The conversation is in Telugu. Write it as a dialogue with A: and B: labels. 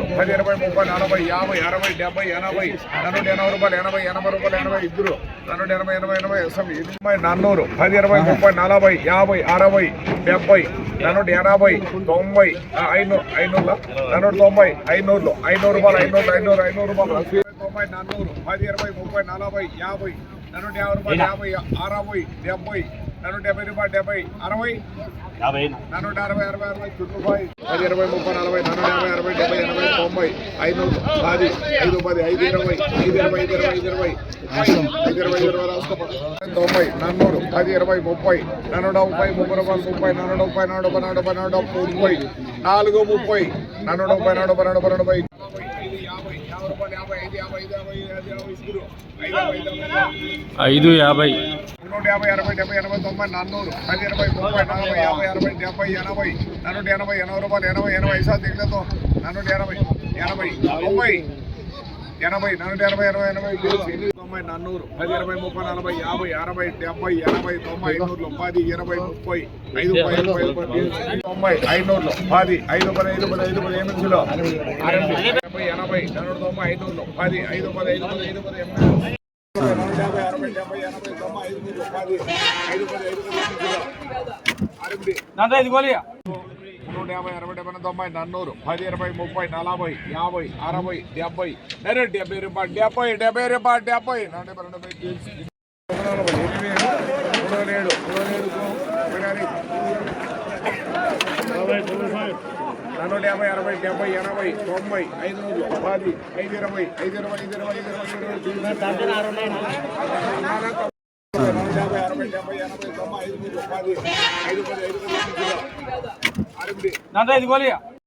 A: నన్నూరు పది ఇరవై ముప్పై నలభై యాభై అరవై డెబ్బై ఎనభై నన్నూట ఎనభై రూపాయలు ఎనభై ఎనభై రూపాయలు ఎనభై ఇద్దరు. నన్నూట ఎనభై ఎనభై ఎనభై ఎనభై నన్నూరు. పది ఇరవై ముప్పై నలభై యాభై అరవై డెబ్బై నన్నూట ఎనభై తొంభై ఐనూరు ఐనూరులో? నన్నూట తొంభై ఐనూరులో. ఐనూరు రూపాయలు ఐనూరు ఐనూరు ఐనూరు రూపాయలు. తొంభై నన్నూరు. పది ఇరవై ముప్పై నలభై యాభై నన్నూట యాభై రూపాయలు యాభై అరవై డెబ్బై నన్నూట డెబ్బై రూపాయలు డెబ్బై అరవై
B: యాభై
A: నన్నూట అరవై అరవై అరవై చుట్టుపై పది ఇరవై ముప్పై నలభై నన్నూట యాభై అరవై డెబ్బై తొంభై ఐదు పది ఐదు పది ఐదు ఇరవై ఐదు ఇరవై ఐదు ఇరవై ఐదు ఇరవై ఐదు ఇరవై ఇరవై రాసుకో తొంభై నన్నూరు పది ఇరవై ముప్పై నన్నూట ముప్పై ముప్పై రూపాయలు ముప్పై ముప్పై నన్నూట పన్నెండు పన్నెండు ముప్పై నాలుగు ముప్పై నన్నూట ముప్పై నన్నూట పన్నెండు పన్నెండు పై ఐదు యాభై యాభై రూపాయలు యాభై ఐదు యాభై నూట యాభై అరవై డెబ్బై ఎనభై తొంభై నన్నూరు పది ఇరవై ముప్పై నలభై యాభై అరవై డెబ్బై ఎనభై నన్నూట ఎనభై ఎనభై రూపాయలు ఎనభై ఎనభై ఐదు దిగులతో నన్నూట ఎనభై ఎనభై తొంభై ఎనభై నన్నూట ఎనభై ఎనభై ఎనభై తొంభై నన్నూరు పది ఇరవై ముప్పై నలభై యాభై అరవై డెబ్బై ఎనభై తొంభై ఐనూరులో పది ఇరవై ముప్పై ఐదు పది ఐదు పది, ఐదు పది తొంభై ఐనూరులో పది ఐదు పది ఐదు పది ఐదు పది ఎనిమిదిలో అరవై డెబ్బై ఎనభై నన్నూట తొంభై ఐనూరులో పది ఐదు పది ఐదు పది ఐదు పది ఎనభై యాభై అరవై డెబ్బై ఎనభై తొంభై ఐదు పది ఐదు పది ఐదు అరవై నూట యాభై అరవై డెబ్బై తొంభై నన్నూరు పది ఇరవై ముప్పై నలభై యాభై అరవై డెబ్బై డైరెక్ట్ డెబ్బై రూపాయలు డెబ్బై డెబ్బై రూపాయలు డెబ్బై నూట డెబ్బై రెండు మూడు ఏడు మూడు ఏడు నన్నూట యాభై అరవై డెబ్బై ఎనభై తొంభై ఐదు నూరు పది ఐదు ఇరవై ఐదు ఇరవై ఐదు ఇరవై ఐదు ఇరవై యాభై అరవై డెబ్బై ఎనభై తొంభై ఐదు నూరు పది ఐదు పది ఐదు